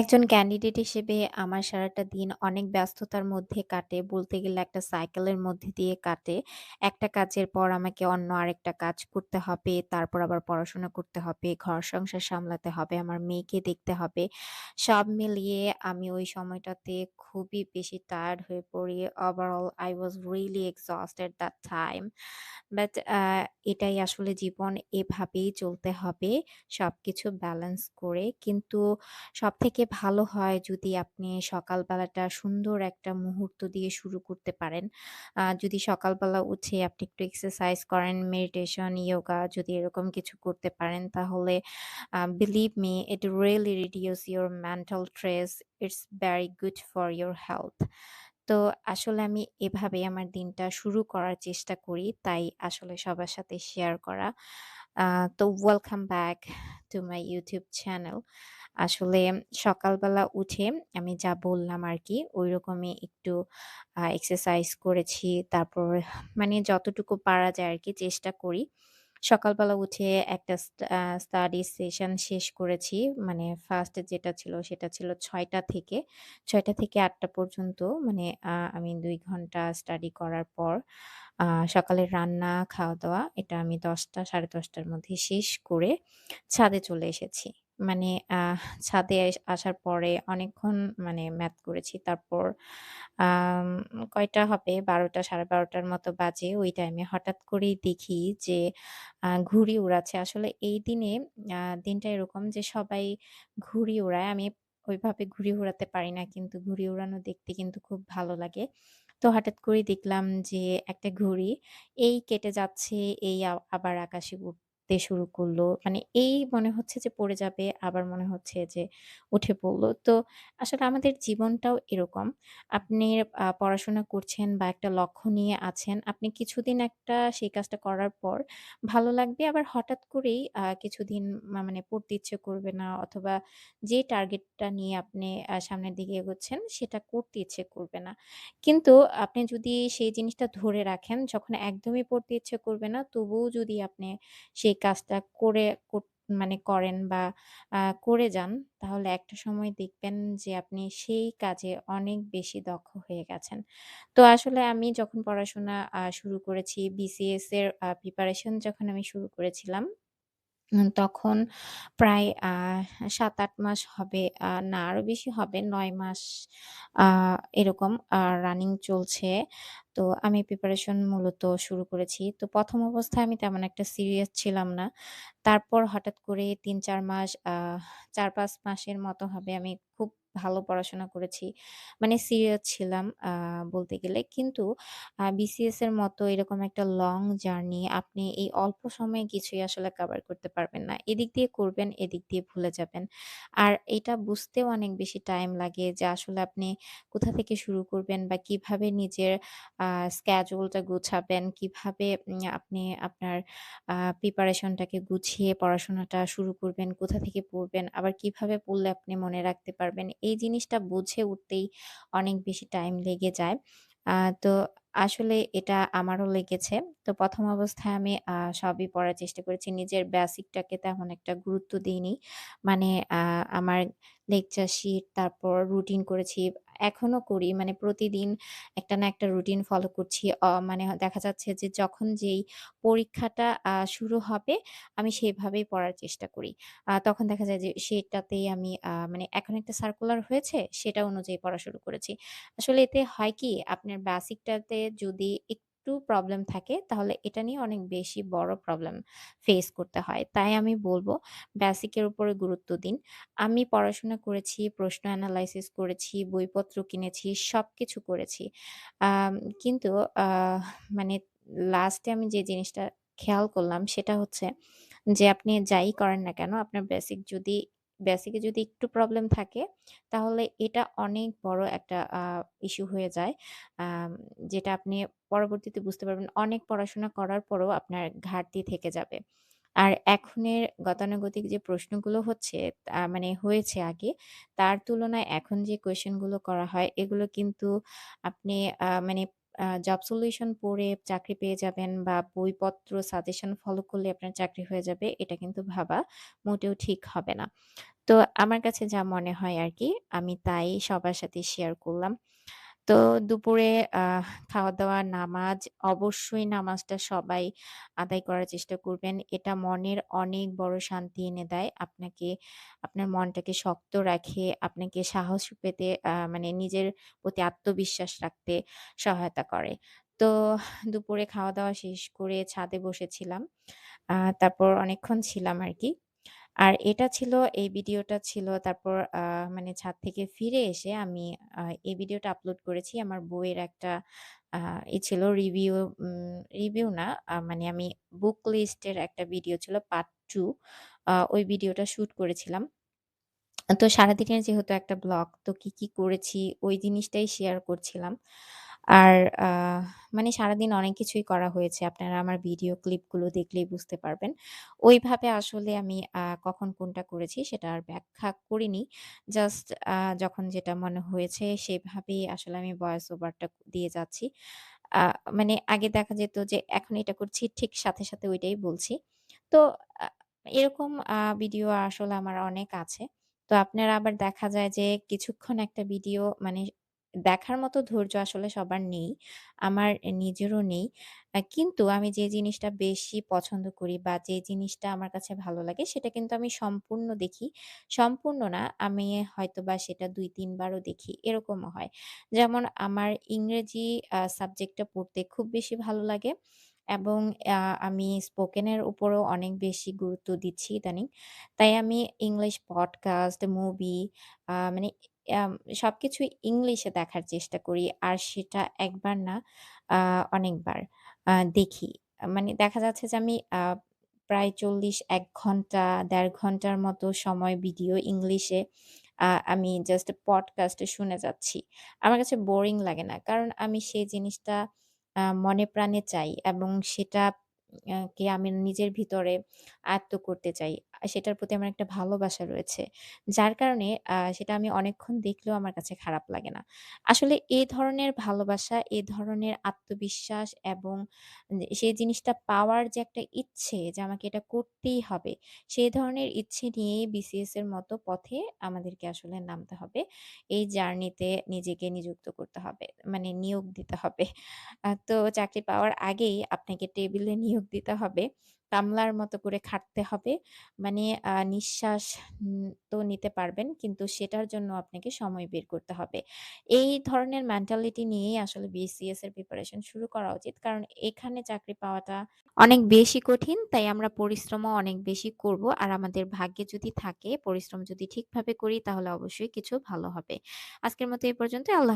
একজন ক্যান্ডিডেট হিসেবে আমার সারাটা দিন অনেক ব্যস্ততার মধ্যে কাটে। বলতে গেলে একটা সাইকেলের মধ্যে দিয়ে কাটে। একটা কাজের পর আমাকে অন্য আরেকটা কাজ করতে হবে। তারপর আবার পড়াশোনা করতে হবে, ঘর সংসার সামলাতে হবে, আমার মেয়েকে দেখতে হবে। সব মিলিয়ে আমি ওই সময়টাতে খুবই বেশি টায়ার্ড হয়ে পড়ি। Overall I was really exhausted that time but এটাই আসলে জীবন এভাবেই চলতে হবে সব কিছু ব্যালেন্স করে। কিন্তু সবথেকে ভালো হয় যদি আপনি সকালবেলাটা সুন্দর একটা মুহূর্ত দিয়ে শুরু করতে পারেন। যদি সকালবেলা উঠে আপনি একটু এক্সারসাইজ করেন, মেডিটেশন, ইয়োগা যদি এরকম কিছু করতে পারেন তাহলে believe me it really reduce your mental stress. It's very good for your health তো আসলে আমি এভাবে আমার দিনটা শুরু করার চেষ্টা করি। তাই আসলে সবার সাথে শেয়ার করা। তো welcome back to my YouTube channel. আসলে সকালবেলা উঠে আমি যা বললাম আর কি ওই রকমই একটু এক্সারসাইজ করেছি। তারপর মানে যতটুকু পারা যায় আর কি চেষ্টা করি। সকালবেলা উঠে একটা স্টাডি সেশন শেষ করেছি। মানে ফার্স্ট যেটা ছিল সেটা ছিল ছয়টা থেকে ছয়টা থেকে আটটা পর্যন্ত মানে আমি দুই ঘণ্টা স্টাডি করার পর আ সকালের রান্না, খাওয়া-দাওয়া এটা আমি দশটা সাড়ে দশটার মধ্যে শেষ করে ছাদে চলে এসেছি। মানে ছাদে আসার পরে অনেকক্ষণ মানে ম্যাথ করেছি। তারপর কয়টা হবে বারোটা সাড়ে বারোটার মতো বাজে। ওই টাইমে হঠাৎ করেই দেখি যে ঘুড়ি উড়াচ্ছে। আসলে এই দিনে দিনটা এরকম যে সবাই ঘুড়ি ওড়ায়। আমি ওইভাবে ঘুড়ি উড়াতে পারি না। কিন্তু ঘুড়ি উড়ানো দেখতে কিন্তু খুব ভালো লাগে। তো হঠাৎ করেই দেখলাম যে একটা ঘুড়ি এই কেটে যাচ্ছে, এই আবার আকাশে উড়তে শুরু করল। মানে এই মনে হচ্ছে যে পড়ে যাবে, আবার মনে হচ্ছে যে উঠে পড়ল তো আসলে আমাদের জীবনটাও এরকম। আপনি পড়াশোনা করছেন বা একটা লক্ষ্য নিয়ে আছেন। আপনি কিছুদিন একটা সেই কাজটা করার পর ভালো লাগবে। আবার হঠাৎ করেই কিছুদিন মানে পড়তে ইচ্ছে করবে না অথবা যে টার্গেটটা নিয়ে আপনি সামনের দিকে এগোচ্ছেন সেটা করতে ইচ্ছে করবে না। কিন্তু আপনি যদি সেই জিনিসটা ধরে রাখেন, যখন একদমই পড়তে ইচ্ছে করবে না, তবুও যদি আপনি সেই কাজটা করে মানে করেন বা করে যান, তাহলে একটা সময় দেখবেন যে আপনি সেই কাজে অনেক বেশি দক্ষ হয়ে গেছেন। তো আসলে আমি যখন পড়াশোনা শুরু করেছি, বিসিএস এর প্রিপারেশন যখন আমি শুরু করেছিলাম তখন প্রায় আ ৭-৮ মাস হবে না আরও বেশি হবে ৯ মাস এরকম রানিং চলছে। তো আমি প্রিপারেশন মূলত শুরু করেছি। তো প্রথম অবস্থায় আমি তেমন একটা সিরিয়াস ছিলাম না। তারপর হঠাৎ করে ৩-৪ মাস চার, পাঁচ মাসের মতো হবে আমি খুব ভালো পড়াশোনা করেছি। মানে সিরিয়াস ছিলাম বলতে গেলে। কিন্তু বিসিএস এর মতো এরকম একটা লং জার্নি আপনি এই অল্প সময়ে কিছুই আসলে কভার করতে পারবেন না। এদিক দিয়ে করবেন, এদিক দিয়ে ভুলে যাবেন। আর এটা বুঝতেও অনেক বেশি টাইম লাগে যে আসলে আপনি কোথা থেকে শুরু করবেন বা কীভাবে নিজের আ স্কেডিউলটা গুছাবেন, কীভাবে আপনি আপনার প্রিপারেশনটাকে গুছিয়ে পড়াশোনাটা শুরু করবেন, কোথা থেকে পড়বেন, আবার কীভাবে পড়লে আপনি মনে রাখতে পারবেন। এই জিনিসটা বুঝে উঠতেই অনেক বেশি টাইম লেগে যায়। আহ, তো আসলে এটা আমারও লেগেছে। তো প্রথম অবস্থায় আমি সবই পড়ার চেষ্টা করেছি। নিজের বেসিকটাকে তেমন একটা গুরুত্ব দিইনি মানে আমার লেকচার শিট, তারপর রুটিন করেছি। এখনও করি। মানে প্রতিদিন একটা না একটা রুটিন ফলো করছি। মানে দেখা যাচ্ছে যে যখন যেই পরীক্ষাটা শুরু হবে, আমি সেভাবেই পড়ার চেষ্টা করি। তখন দেখা যায় যে সেটাতেই আমি মানে এখন একটা সার্কুলার হয়েছে, সেটা অনুযায়ী পড়া শুরু করেছি। আসলে এতে হয় কি আপনার বেসিকটাতে যদি একটু প্রবলেম থাকে তাহলে এটা নিয়ে অনেক বেশি বড় প্রবলেম ফেস করতে হয়। তাই আমি বলব বেসিকের উপরে গুরুত্ব দিন। আমি পড়াশোনা করেছি, প্রশ্ন অ্যানালাইসিস করেছি, বইপত্র কিনেছি, সব কিছু করেছি। কিন্তু মানে লাস্টে আমি যে জিনিসটা খেয়াল করলাম সেটা হচ্ছে যে আপনি যাই করেন না কেন আপনার বেসিক যদি বেসিকে যদি একটু প্রবলেম থাকে তাহলে এটা অনেক বড় একটা ইস্যু হয়ে যায়। যেটা আপনি পরবর্তীতে বুঝতে পারবেন অনেক পড়াশোনা করার পরও আপনার ঘাটতি থেকে যাবে। আর এখনের গতানুগতিক যে প্রশ্নগুলো হচ্ছে মানে হয়েছে আগে, তার তুলনায় এখন যে কোয়েশ্চেনগুলো করা হয় এগুলো কিন্তু আপনি মানে জব সলিউশন পড়ে চাকরি পেয়ে যাবেন বা বইপত্র সাজেশন ফলো করলে আপনার চাকরি হয়ে যাবে, এটা কিন্তু ভাবা মোটেও ঠিক হবে না। তো আমার কাছে যা মনে হয় আর কি, আমি তাই সবার সাথে শেয়ার করলাম। তো দুপুরে আহ খাওয়া-দাওয়া, নামাজ অবশ্যই নামাজটা সবাই আদায় করার চেষ্টা করবেন। এটা মনের অনেক বড় শান্তি এনে দেয়। আপনাকে আপনার মনটাকে শক্ত রাখে, আপনাকে সাহস পেতে আ মানে নিজের প্রতি আত্মবিশ্বাস রাখতে সহায়তা করে। তো দুপুরে খাওয়া-দাওয়া শেষ করে ছাদে বসেছিলাম। আ তারপর অনেকক্ষণ ছিলাম আরকি। আর এটা ছিল এই ভিডিওটা ছিল তারপর মানে ছাদ থেকে ফিরে এসে আমি এই ভিডিওটা আপলোড করেছি। আমার বইয়ের একটা ই ছিল রিভিউ রিভিউ না মানে আমি বুক লিস্টের একটা ভিডিও ছিল পার্ট টু ওই ভিডিওটা শুট করেছিলাম। তো সারাদিনের যেহেতু একটা ব্লগ তো কি, কি করেছি ওই জিনিসটাই শেয়ার করছিলাম। আর মানে সারাদিন অনেক কিছুই করা হয়েছে। আপনারা আমার ভিডিও ক্লিপগুলো দেখলেই বুঝতে পারবেন। ওইভাবে আসলে আমি কখন কোনটা করেছি সেটা আর ব্যাখ্যা করিনি। জাস্ট যখন যেটা মনে হয়েছে সেভাবেই আসলে আমি ভয়েস ওভারটা দিয়ে যাচ্ছি। মানে আগে দেখা যেত যে এখন এটা করছি ঠিক সাথে, সাথে ওইটাই বলছি। তো এরকম ভিডিও আসলে আমার অনেক আছে। তো আপনারা আবার দেখা যায় যে কিছুক্ষণ একটা ভিডিও মানে দেখার মতো ধৈর্য আসলে সবার নেই। আমার নিজেরও নেই। কিন্তু আমি যে জিনিসটা বেশি পছন্দ করি বা যে জিনিসটা আমার কাছে ভালো লাগে সেটা কিন্তু আমি সম্পূর্ণ দেখি। সম্পূর্ণ না আমি হয়তোবা সেটা ২-৩ বারও দেখি এরকমও হয়। যেমন আমার ইংরেজি সাবজেক্টটা পড়তে খুব বেশি ভালো লাগে এবং আমি স্পোকেন এর উপরেও অনেক বেশি গুরুত্ব দিচ্ছি ইদানিং। তাই আমি ইংলিশ পডকাস্ট, মুভি মানে আম সবকিছুই ইংলিশে দেখার চেষ্টা করি। আর সেটা একবার না অনেকবার দেখি। মানে দেখা যাচ্ছে যে আমি প্রায় ৪০-১ ঘণ্টা, দেড় ঘণ্টার মতো সময় ভিডিও ইংলিশে আমি জাস্ট পডকাস্টে শুনে যাচ্ছি। আমার কাছে বোরিং লাগে না। কারণ আমি সেই জিনিসটা মনে প্রাণে চাই এবং সেটা কে আমি নিজের ভিতরে আয়ত্ত করতে চাই। সেটার প্রতি আমার একটা ভালোবাসা রয়েছে। যার কারণে সেটা আমি অনেকক্ষণ দেখলেও আমার কাছে খারাপ লাগে না। আসলে এ ধরনের ভালোবাসা, এ ধরনের আত্মবিশ্বাস এবং সেই জিনিসটা পাওয়ার যে একটা ইচ্ছে যে আমাকে এটা করতেই হবে, সেই ধরনের ইচ্ছে নিয়েই বিসিএস এর মতো পথে আমাদেরকে আসলে নামতে হবে। এই জার্নিতে নিজেকে নিযুক্ত করতে হবে। মানে নিয়োগ দিতে হবে। তো চাকরি পাওয়ার আগেই আপনাকে টেবিলে নিয়োগ দিতে হবে। কামলার মতো করে খাটতে হবে। মানে নিঃশ্বাস তো নিতে পারবেন কিন্তু সেটার জন্য আপনাকে সময় বের করতে হবে। এই ধরনের মেন্টালিটি নিয়েই আসলে বিসিএস এর প্রিপারেশন শুরু করা উচিত। কারণ এখানে চাকরি পাওয়াটা অনেক বেশি কঠিন। তাই আমরা পরিশ্রমও অনেক বেশি করব। আর আমাদের ভাগ্যে যদি থাকে, পরিশ্রম যদি ঠিকভাবে করি তাহলে অবশ্যই কিছু ভালো হবে। আজকের মতো এই পর্যন্ত আল্লাহ